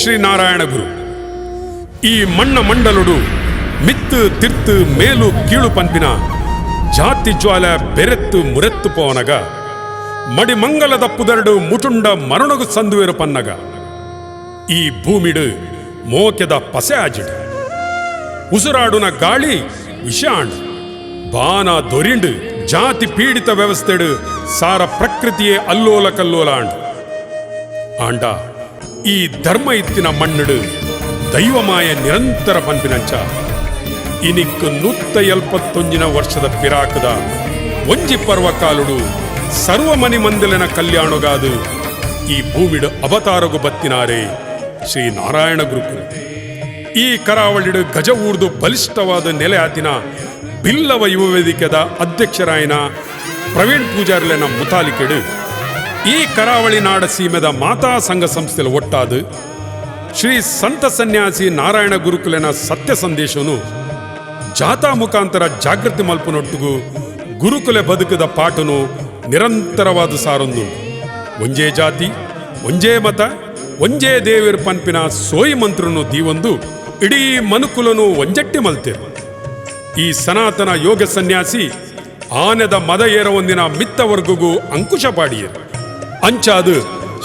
ಶ್ರೀನಾರಾಯಣ ಗುರು ಈ ಮಣ್ಣ ಮಂಡಲುಡು ಮಿತ್ತು ತಿರ್ತು ಮೇಲು ಕೀಳು ಪಂಪಿನ ಜಾತಿ ಜ್ವಾಲ ಬೆರೆತ್ತು ಮುರೆತ್ತು ಪೋನಗ ಮಡಿ ಮಂಗಲದ ಪುದರಡು ಮುಟುಂಡ ಮರುಣಗು ಸಂದುವೆರು ಪನ್ನಗ ಈ ಭೂಮಿಡು ಮೋಕೆದ ಪಸೆ ಆಜಿಡು ಉಸಿರಾಡುನ ಗಾಳಿ ವಿಷಾಂಡ್ ಬಾನ ದೊರಿಂಡು ಜಾತಿ ಪೀಡಿತ ವ್ಯವಸ್ಥೆಡು ಸಾರ ಪ್ರಕೃತಿಯೇ ಅಲ್ಲೋಲ ಕಲ್ಲೋಲಾಂಡ್ ಆಂಡ ಈ ಧರ್ಮ ಇತ್ತಿನ ಮಣ್ಣಡು ದೈವಮಾಯ ನಿರಂತರ ಪಂಪಿನಂಚ ಇನಿಕ್ಕು ನೂತ್ತ ಎಲ್ಪತ್ತೊಂಜಿನ ವರ್ಷದ ಪಿರಾಕದ ಒಂಜಿ ಪರ್ವಕಾಲುಡು ಸರ್ವಮನಿ ಮಂದಿಲಿನ ಕಲ್ಯಾಣಗಾದು ಈ ಭೂಮಿಡು ಅವತಾರಗು ಬತ್ತಿನಾರೆ ಶ್ರೀ ನಾರಾಯಣ ಗುರುಕುಲ. ಈ ಕರಾವಳಿಡು ಗಜ ಊರ್ದು ಬಲಿಷ್ಠವಾದ ನೆಲೆ ಆತಿನ ಬಿಲ್ಲವ ಯುವ ವೇದಿಕೆದ ಅಧ್ಯಕ್ಷರಾಯನ ಪ್ರವೀಣ್ ಪೂಜಾರ್ಲೆನ ಮುತಾಲಿಕೆಡು ಈ ಕರಾವಳಿ ನಾಡ ಸೀಮೆದ ಮಾತಾ ಸಂಘ ಸಂಸ್ಥೆಲ್ ಒಟ್ಟಾದ ಶ್ರೀ ಸಂತ ಸನ್ಯಾಸಿ ನಾರಾಯಣ ಗುರುಕುಲನ ಸತ್ಯ ಸಂದೇಶನು ಜಾಥಾ ಮುಖಾಂತರ ಜಾಗೃತಿ ಮಲ್ಪನೊಟ್ಟಿಗೂ ಗುರುಕುಲ ಬದುಕದ ಪಾಠನು ನಿರಂತರವಾದ ಸಾರೊಂದು. ಒಂಜೇ ಜಾತಿ, ಒಂಜೇ ಮತ, ಒಂಜೇ ದೇವಿರ ಪನ್ಪಿನ ಸೋಯಿ ಮಂತ್ರನು ದೀವೊಂದು ಇಡೀ ಮನುಕುಲನು ಒಂಜಟ್ಟಿ ಮಲ್ತೆ ಈ ಸನಾತನ ಯೋಗ ಸನ್ಯಾಸಿ ಆನೆದ ಮದ ಏರವೊಂದಿನ ಮಿತ್ತವರ್ಗುಗೂ ಅಂಕುಶ ಪಾಡಿಯರು ಅಂಚಾದು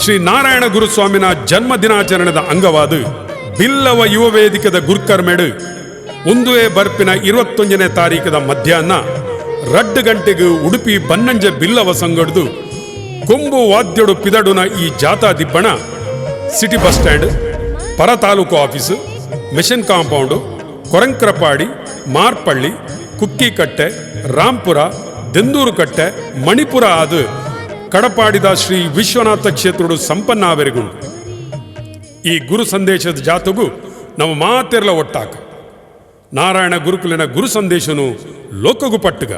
ಶ್ರೀ ನಾರಾಯಣ ಗುರುಸ್ವಾಮಿನ ಜನ್ಮ ದಿನಾಚರಣೆದ ಅಂಗವಾದ. ಬಿಲ್ಲವ ಯುವ ವೇದಿಕೆದ ಗುರ್ಕರ್ಮೆಡು ಒಂದುವೇ ಬರ್ಪಿನ ಇರುವತ್ತೊಂದನೇ ತಾರೀಕದ ಮಧ್ಯಾಹ್ನ ರಡ್ಡು ಗಂಟೆಗೆ ಉಡುಪಿ ಬನ್ನಂಜ ಬಿಲ್ಲವ ಸಂಗಡ್ದು ಕೊಂಬು ವಾದ್ಯಡು ಪಿದಡುನ ಈ ಜಾಥಾ ದಿಬ್ಬಣ, ಸಿಟಿ ಬಸ್ ಸ್ಟ್ಯಾಂಡ್, ಪರ taluk office, mission compound, Korangrapadi, Marpalli Kukkikatte Rampura, Dendur Katte, Manipura ಆದು ಕಡಪಾಡಿದ ಶ್ರೀ ವಿಶ್ವನಾಥ ಕ್ಷೇತ್ರಡು ಸಂಪನ್ನಾವೆರೆಗುಂಡು ಈ ಗುರು ಸಂದೇಶದ ಜಾತಗೂ ನಮ್ಮ ಮಾತೆರ್ಲ ಒಟ್ಟಾಕ. ನಾರಾಯಣ ಗುರುಕುಲಿನ ಗುರು ಸಂದೇಶನು ಲೋಕಗು ಪಟ್ಟುಗ.